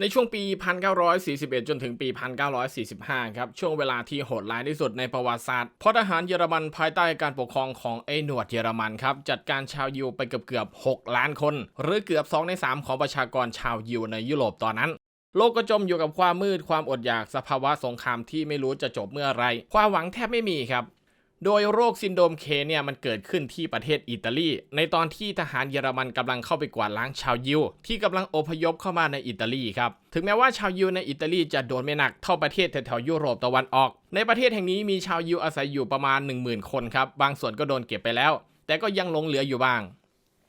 ในช่วงปี 1941 จนถึงปี 1945 ครับ ช่วงเวลาที่โหดร้ายที่สุดในประวัติศาสตร์เพราะทหารเยอรมันภายใต้การปกครองของไอ้หนวดเยอรมันครับ จัดการชาวยิวไปเกือบเกือบๆ6ล้านคน หรือเกือบ 2 ใน 3 ของประชากรชาวยิวในยุโรปตอนนั้น โลกก็จมอยู่กับความมืดความอดอยากสภาวะสงครามที่ไม่รู้จะจบเมื่อไร ความหวังแทบไม่มีครับ โดยโรคซินโดรมเคเนี่ยมันเกิดขึ้นที่ประเทศอิตาลี ในตอนที่ทหารเยอรมันกำลังเข้าไปกวาดล้างชาวยิว ที่กำลังอพยพเข้ามาในอิตาลีครับ ถึงแม้ว่าชาวยิวในอิตาลีจะโดนไม่หนักเท่าประเทศแถวๆยุโรปตะวันออก ในประเทศแห่งนี้มีชาวยิวอาศัยอยู่ประมาณ 10,000 คนครับ บางส่วนก็โดนเก็บไปแล้ว แต่ก็ยังหลงเหลืออยู่บ้าง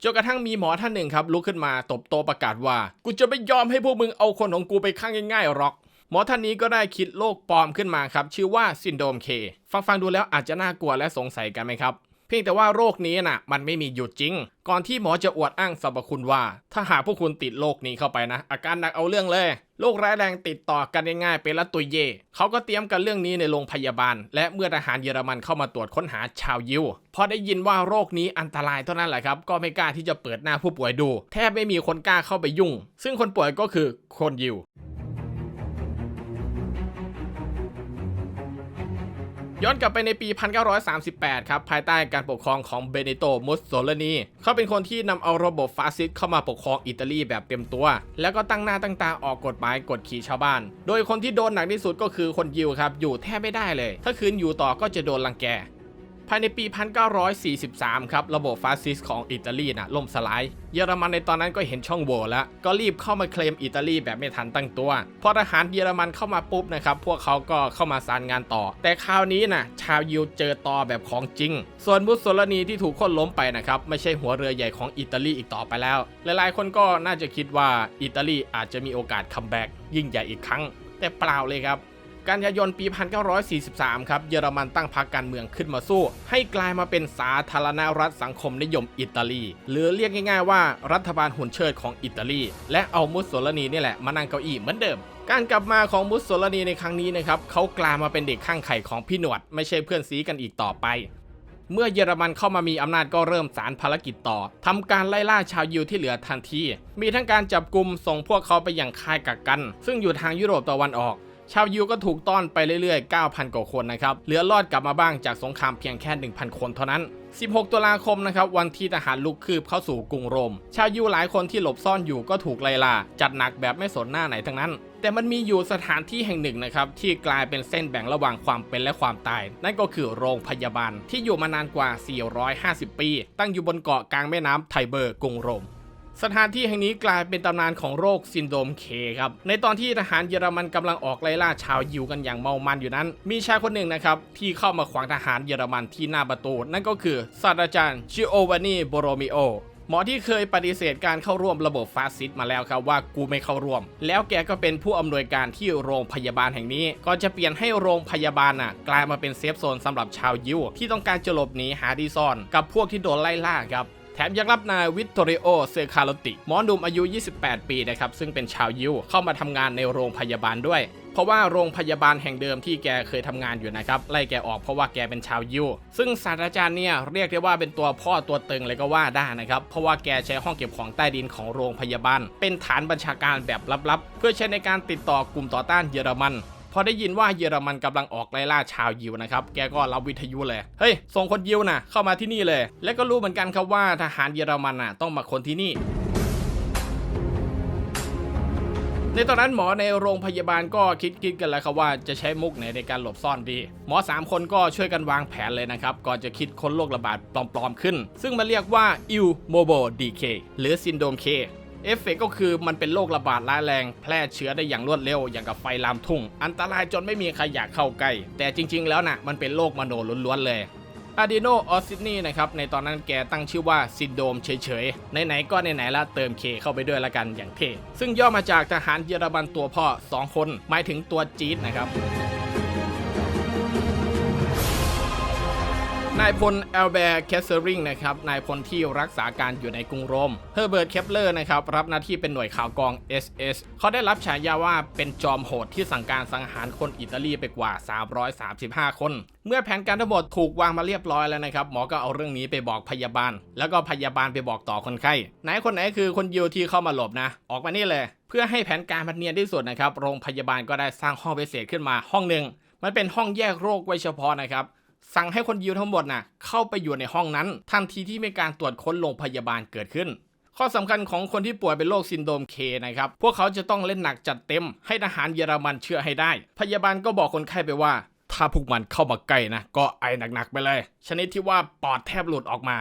จนกระทั่งมีหมอท่านหนึ่งครับลุกขึ้นมาตบโตประกาศว่า กูจะไม่ยอมให้พวกมึงเอาคนของกูไปฆ่าง่ายๆหรอก มอท่านนี้ก็ได้คิดโรคปลอมขึ้นมาครับชื่อว่าซินโดรมเคฟังฟังๆดูแล้วอาจจะน่ากลัวและสงสัยกันไหมครับ เพียงแต่ว่าโรคนี้น่ะ มันไม่มีอยู่จริง ก่อนที่หมอจะอวดอ้างสรรพคุณว่า ถ้าหากพวกคุณติดโรคนี้เข้าไปนะ อาการหนักเอาเรื่องเลยโรคร้ายแรงติดต่อกันง่ายๆเป็นละตุยเย่เขาก็เตรียมกันเรื่องนี้ในโรงพยาบาล และเมื่อทหารเยอรมันเข้ามาตรวจค้นหาชาวยิวพอได้ยินว่าโรคนี้อันตรายเท่านั้นแหละครับ ก็ไม่กล้าที่จะเปิดหน้าผู้ป่วยดู แทบไม่มีคนกล้าเข้าไปยุ่ง ซึ่งคนป่วยก็คือคนยิว ย้อนกลับไปในปี 1938 ครับ ภายใต้การปกครองของเบเนโตมุสโซลนีเขาเป็นคนที่นำเอาระบบฟาสซิสต์เข้ามาปกครองอิตาลีแบบเต็มตัว แล้วก็ตั้งหน้าตั้งตาออกกฎหมายกดขี่ชาวบ้าน โดยคนที่โดนหนักที่สุดก็คือคนยิวครับ อยู่แทบไม่ได้เลย ถ้าคืนอยู่ต่อก็จะโดนรังแก ภายในปี 1943 ครับ ระบบฟาสซิสต์ของอิตาลีนะล่มสลาย เยอรมันในตอนนั้นก็เห็นช่องโหว่แล้ว ก็รีบเข้ามาเคลมอิตาลีแบบไม่ทันตั้งตัว พอทหารเยอรมันเข้ามาปุ๊บนะครับ พวกเขาก็เข้ามาสานงานต่อ แต่คราวนี้นะชาวยิวเจอตอแบบของจริง ส่วนมุสโสลนีที่ถูกโค่นล้มไปนะครับ ไม่ใช่หัวเรือใหญ่ของอิตาลีอีกต่อไปแล้ว หลายๆ คนก็น่าจะคิดว่าอิตาลีอาจจะมีโอกาสคัมแบ็กยิ่งใหญ่อีกครั้ง แต่เปล่าเลยครับ กันยายนปี 1943 ครับ เยอรมันตั้งพรรคการเมืองขึ้นมาสู้ ให้กลายมาเป็นสาธารณรัฐสังคมนิยมอิตาลี หรือเรียกง่ายๆว่ารัฐบาลหุ่นเชิดของอิตาลี และเอามุสโสลนีนี่แหละมานั่งเก้าอี้เหมือนเดิมการกลับมาของมุสโสลนีในครั้งนี้นะครับเขากลายมาเป็นเด็กข้างไข่ของพี่หนวด ไม่ใช่เพื่อนซีกันอีกต่อไปเมื่อเยอรมันเข้ามามีอำนาจก็เริ่มสารภารกิจต่อทำการไล่ล่าชาวยิวที่เหลือทันที มีทั้งการจับกลุ่มส่งพวกเขาไปอยังค่ายกักกัน ซึ่งอยู่ทางยุโรปตะวันออก ชาวยิวก็ถูกต้อนไปเรื่อยๆ 9,000 กว่าคนนะครับ เหลือรอดกลับมาบ้างจากสงครามเพียงแค่ 1,000 คนเท่านั้น 16 ตุลาคมนะครับ วันที่ทหารลุกคืบเข้าสู่กรุงโรม ชาวยิวหลายคนที่หลบซ่อนอยู่ก็ถูกไล่ล่า จัดหนักแบบไม่สนหน้าไหนทั้งนั้น แต่มันมีอยู่สถานที่แห่งหนึ่งนะครับ ที่กลายเป็นเส้นแบ่งระหว่างความเป็นและความตาย นั่นก็คือโรงพยาบาลที่อยู่มานานกว่า 450 ปี ตั้งอยู่บนเกาะกลางแม่น้ำไทเบอร์กรุงโรม สถานที่แห่งนี้กลายเป็นตำนานของโรคซินโดรมเคครับ ในตอนที่ทหารเยอรมันกำลังออกไล่ล่าชาวยิวกันอย่างเมามันอยู่นั้น มีชายคนหนึ่งนะครับ ที่เข้ามาขวางทหารเยอรมันที่หน้าประตู นั่นก็คือศาสตราจารย์ชิโอวานีโบโรมิโอหมอที่เคยปฏิเสธการเข้าร่วมระบบฟาสซิสต์มาแล้วครับว่ากูไม่เข้าร่วม แล้วแกก็เป็นผู้อำนวยการที่โรงพยาบาลแห่งนี้ก็จะเปลี่ยนให้โรงพยาบาลน่ะ กลายมาเป็นเซฟโซนสำหรับชาวยิวที่ต้องการจะหลบหนีหาที่ซ่อน กับพวกที่โดนไล่ล่าครับ แถมยังรับนายวิตโตริโอ เซคาโลติ หมอนุ่มอายุ 28 ปีนะครับ ซึ่งเป็นชาวยิวเข้ามาทำงานในโรงพยาบาลด้วย เพราะว่าโรงพยาบาลแห่งเดิมที่แกเคยทำงานอยู่นะครับ ไล่แกออกเพราะว่าแกเป็นชาวยิว ซึ่งศาสตราจารย์เนี่ยเรียกได้ว่าเป็นตัวพ่อตัวตึงเลยก็ว่าได้นะครับ เพราะว่าแกใช้ห้องเก็บของใต้ดินของโรงพยาบาล เป็นฐานบัญชาการแบบลับๆ เพื่อใช้ในการติดต่อกลุ่มต่อต้านเยอรมัน พอได้ยินว่าเยอรมันกำลังออกไล่ล่าชาวยิวนะครับ แกก็รับวิทยุเลย เฮ้ย ส่งคนยิวนะเข้ามาที่นี่เลย และก็รู้เหมือนกันครับว่าทหารเยอรมันน่ะต้องมาคนที่นี่ในตอนนั้นหมอในโรงพยาบาลก็คิดคิดกันแล้วครับว่าจะใช้มุกไหนในการหลบซ่อนดี หมอ 3 คนก็ช่วยกันวางแผนเลยนะครับ ก่อนจะคิดค้นโรคระบาดปลอมๆขึ้น ซึ่งมันเรียกว่าอิวโมโบดีเคหรือซินโดรมเค เอฟเฟกต์ก็คือมันเป็นโรคระบาดร้ายแรง แพร่เชื้อได้อย่างรวดเร็วอย่างกับไฟลามทุ่ง อันตรายจนไม่มีใครอยากเข้าใกล้ แต่จริง ๆ แล้วนะ่ะมันเป็นโรคมโนล้วนๆเลยอาดิโนออซิดนีนะครับ ในตอนนั้นแกตั้งชื่อว่าซินโดมเฉยๆ ไหนๆก็ไหนๆละเติมเคเข้าไปด้วยละกันอย่างเท่ซึ่งย่อมาจากทหารเยอรมันตัวพ่อ 2 คน หมายถึงตัวจี๊ดนะครับ นายพลแอลเบร์แคสเซอริงนะครับ นายพลที่รักษาการอยู่ในกรุงโรม เฮอร์เบิร์ต เคปเลอร์นะครับ รับหน้าที่เป็นหน่วยข่าวกรอง SS เขาได้รับฉายาว่าเป็นจอมโหดที่สั่งการสังหารคนอิตาลีไปกว่า 335 คน เมื่อแผนการทั้งหมดถูกวางมาเรียบร้อยแล้วนะครับ หมอก็เอาเรื่องนี้ไปบอกพยาบาล แล้วก็พยาบาลไปบอกต่อคนไข้ ไหนคนไหนคือคนยิวที่เข้ามาหลบนะ ออกมานี่เลย เพื่อให้แผนการมันเนียนที่สุดนะครับ โรงพยาบาลก็ได้สร้างห้องพิเศษขึ้นมาห้องหนึ่งมันเป็นห้องแยกโรคไว้เฉพาะนะครับ สั่งให้คนยิวทั้งหมดน่ะเข้าไปอยู่ในห้องนั้น ทันทีที่มีการตรวจค้นโรงพยาบาลเกิดขึ้น ข้อสำคัญของคนที่ป่วยเป็นโรคซินโดรมเคนะครับ พวกเขาจะต้องเล่นหนักจัดเต็ม ให้ทหารเยอรมันเชื่อให้ได้ พยาบาลก็บอกคนไข้ไปว่า ถ้าพวกมันเข้ามาใกล้นะ ก็ไอหนักๆไปเลย ชนิดที่ว่าปอดแทบหลุดออกมา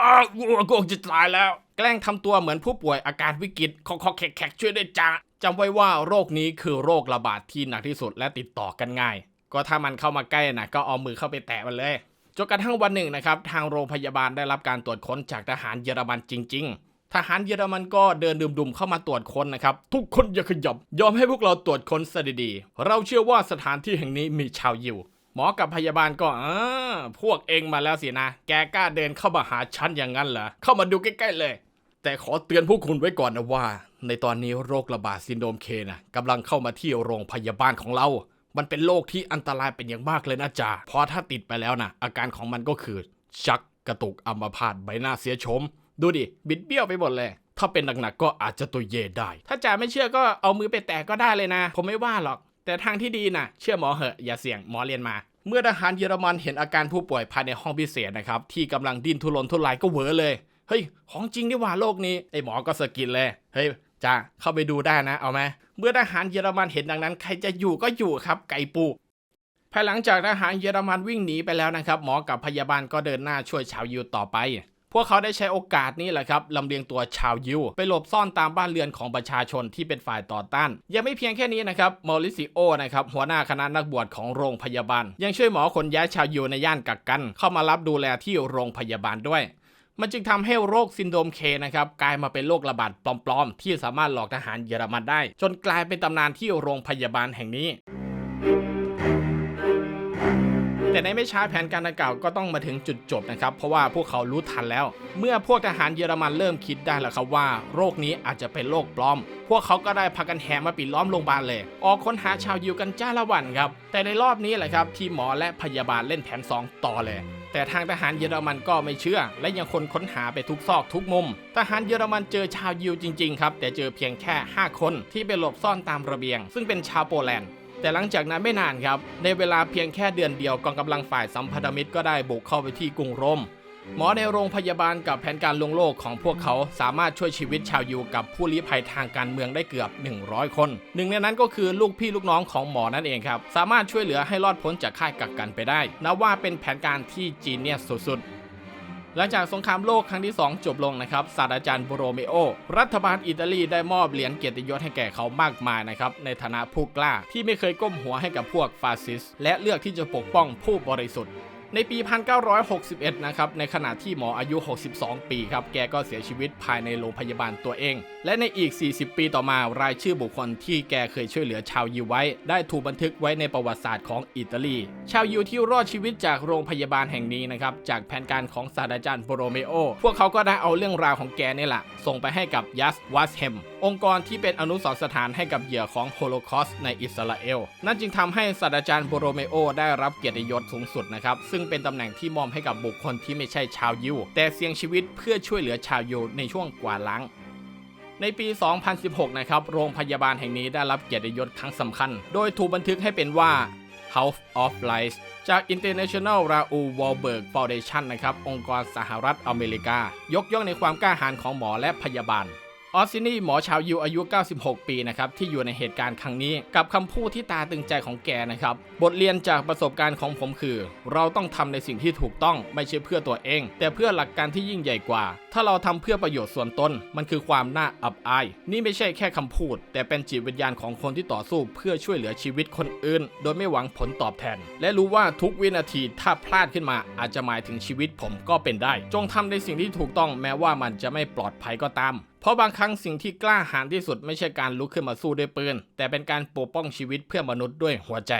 อ้าวกูกูจะตายแล้ว แกล้งทำตัวเหมือนผู้ป่วยอาการวิกฤตคอคอแขกๆช่วยด้วยจ้าจำไว้ว่าโรคนี้คือโรคระบาดที่หนักที่สุดและติดต่อกันง่าย ก็ถ้ามันเข้ามาใกล้นะก็เอามือเข้าไปแตะมันเลยจนกระทั่งวันหนึ่งนะครับทางโรงพยาบาลได้รับการตรวจค้นจากทหารเยอรมันจริง ๆ ทหารเยอรมันก็เดินดุมๆเข้ามาตรวจค้นนะครับทุกคนอย่าขยับยอมให้พวกเราตรวจค้นซะดีๆเราเชื่อว่าสถานที่แห่งนี้มีชาวยิวหมอกับพยาบาลก็อ่าพวกเองมาแล้วสินะ แกกล้าเดินเข้ามาหาฉันอย่างนั้นเหรอ เข้ามาดูใกล้ๆเลย แต่ขอเตือนพวกคุณไว้ก่อนนะว่า ในตอนนี้โรคระบาดซินโดรมเคนะกำลังเข้ามาที่โรงพยาบาลของเรา มันเป็นโรคที่อันตรายเป็นอย่างมากเลยนะจ๊ะเพราะถ้าติดไปแล้วนะอาการของมันก็คือ ชักกระตุกอัมพาตใบหน้าเสียโฉมดูดิ บิดเบี้ยวไปหมดเลย ถ้าเป็นหนักๆก็อาจจะตัวเยได้ ถ้าจ่าไม่เชื่อก็เอามือไปแตะก็ได้เลยนะ ผมไม่ว่าหรอก แต่ทางที่ดีนะเชื่อหมอเหอะอย่าเสี่ยงหมอเรียนมาเมื่อทหารเยอรมันเห็นอาการผู้ป่วยภายในห้องพิเศษนะครับที่กำลังดิ้นทุรนทุรายก็เหวอเลย เฮ้ย ของจริงดีว่าโลกนี้ไอหมอก็สะกิดเลย เฮ้ย จ้าเข้าไปดูได้นะเอาไหมเมื่อทหารเยอรมันเห็นดังนั้น ใครจะอยู่ก็อยู่ครับ ไก่ปูภายหลังจากทหารเยอรมันวิ่งหนีไปแล้วนะครับหมอกับพยาบาลก็เดินหน้าช่วยชาวยิวต่อไป พวกเขาได้ใช้โอกาสนี้แหละครับลำเลียงตัวชาวยิว ไปหลบซ่อนตามบ้านเรือนของประชาชนที่เป็นฝ่ายต่อต้าน ยังไม่เพียงแค่นี้นะครับมอริซิโอนะครับหัวหน้าคณะนักบวชของโรงพยาบาล ยังช่วยหมอขนย้ายชาวยิวในย่านกักกัน เข้ามารับดูแลที่โรงพยาบาลด้วย มันจึงทำให้โรคซินโดรมเคนะครับกลายมาเป็นโรคระบาดปลอมๆ ที่สามารถหลอกทหารเยอรมันได้ จนกลายเป็นตำนานที่โรงพยาบาลแห่งนี้แต่ในไม่ช้าแผนการดังกล่าวก็ต้องมาถึงจุดจบนะครับ เพราะว่าพวกเขารู้ทันแล้ว เมื่อพวกทหารเยอรมันเริ่มคิดได้แล้วครับว่า โรคนี้อาจจะเป็นโรคปลอม พวกเขาก็ได้พากันแห่มาปิดล้อมโรงพยาบาลเลย ออกค้นหาชาวยิวกันจ้าละวันครับ แต่ในรอบนี้แหละครับ ที่หมอและพยาบาลเล่นแผน 2 ต่อเลย แต่ทางทหารเยอรมันก็ไม่เชื่อ และยังคนค้นหาไปทุกซอกทุกมุม ทหารเยอรมันเจอชาวยิวจริงๆครับ แต่เจอเพียงแค่ 5 คนที่ไปหลบซ่อนตามระเบียง ซึ่งเป็นชาวโปแลนด์แต่หลังจากนั้นไม่นานครับ ในเวลาเพียงแค่เดือนเดียวกองกำลังฝ่ายสัมพันธมิตรก็ได้บุกเข้าไปที่กรุงโรม หมอในโรงพยาบาลกับแผนการลวงโลกของพวกเขาสามารถช่วยชีวิตชาวยิวกับผู้ลี้ภัยทางการเมืองได้เกือบ 100 คน หนึ่งในนั้นก็คือลูกพี่ลูกน้องของหมอนั่นเองครับ สามารถช่วยเหลือให้รอดพ้นจากค่ายกักกันไปได้นับว่าเป็นแผนการที่จีเนียสสุดๆหลังจากสงครามโลกครั้งที่ 2 จบลงนะครับศาสตราจารย์โบโรเมโอ รัฐบาลอิตาลีได้มอบเหรียญเกียรติยศให้แก่เขามากมายนะครับ ในฐานะผู้กล้าที่ไม่เคยก้มหัวให้กับพวกฟาสซิสต์และเลือกที่จะปกป้องผู้บริสุทธิ์ ในปี 1961 นะครับ ในขณะที่หมออายุ 62 ปีครับ แกก็เสียชีวิตภายในโรงพยาบาลตัวเอง และในอีก 40 ปีต่อมารายชื่อบุคคลที่แกเคยช่วยเหลือชาวยิวไว้ ได้ถูกบันทึกไว้ในประวัติศาสตร์ของอิตาลี ชาวยิวที่รอดชีวิตจากโรงพยาบาลแห่งนี้นะครับ จากแผนการของศาสตราจารย์โบโรเมโอ พวกเขาก็ได้เอาเรื่องราวของแกนี่แหละ ส่งไปให้กับยัสวัสเฮม องค์กรที่เป็นอนุสรณ์สถานให้กับเหยื่อของโฮโลคอสต์ในอิสราเอล นั่นจึงทำให้ศาสตราจารย์โบโรเมโอได้รับเกียรติยศสูงสุดนะครับซึ่งจึงเป็นตำแหน่งที่มอบให้กับบุคคลที่ไม่ใช่ชาวยิว แต่เสี่ยงชีวิตเพื่อช่วยเหลือชาวยิวในช่วงกวาดล้างในปี 2016 นะครับ โรงพยาบาลแห่งนี้ได้รับเกียรติยศครั้งสำคัญ โดยถูกบันทึกให้เป็นว่า House of Life จาก International Raoul Walberg Foundation นะครับ องค์กรสหรัฐอเมริกา ยกย่องในความกล้าหาญของหมอและพยาบาล ออสซินี่หมอชาวยิวอายุ 96 ปีนะครับที่อยู่ในเหตุการณ์ครั้งนี้ กับคำพูดที่ตาตึงใจของแกนะครับ บทเรียนจากประสบการณ์ของผมคือ เราต้องทำในสิ่งที่ถูกต้องไม่ใช่เพื่อตัวเอง แต่เพื่อหลักการที่ยิ่งใหญ่กว่า ถ้าเราทำเพื่อประโยชน์ส่วนตน มันคือความน่าอับอาย นี่ไม่ใช่แค่คำพูด แต่เป็นจิตวิญญาณของคนที่ต่อสู้เพื่อช่วยเหลือชีวิตคนอื่น โดยไม่หวังผลตอบแทน และรู้ว่าทุกวินาทีถ้าพลาดขึ้นมา อาจจะหมายถึงชีวิตผมก็เป็นได้ จงทำในสิ่งที่ถูกต้องแม้ว่ามันจะไม่ปลอดภัยก็ตามเพราะบางครั้งสิ่งที่กล้าหาญที่สุดไม่ใช่การลุกขึ้นมาสู้ด้วยปืน แต่เป็นการปกป้องชีวิตเพื่อมนุษย์ด้วยหัวใจ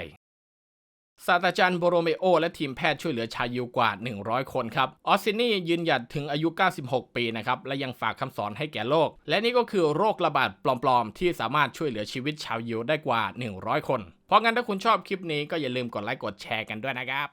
ศาสตราจารย์โบโรเมโอ และทีมแพทย์ช่วยเหลือชาวยิวกว่า 100 คนครับ ออสซินี่ยืนหยัดถึงอายุ 96 ปีนะครับ และยังฝากคำสอนให้แก่โลก และนี่ก็คือโรคระบาดปลอมๆ ที่สามารถช่วยเหลือชีวิตชาวยิวได้กว่า 100 คน เพราะงั้นถ้าคุณชอบคลิปนี้ก็อย่าลืมกดไลค์กดแชร์กันด้วยนะครับ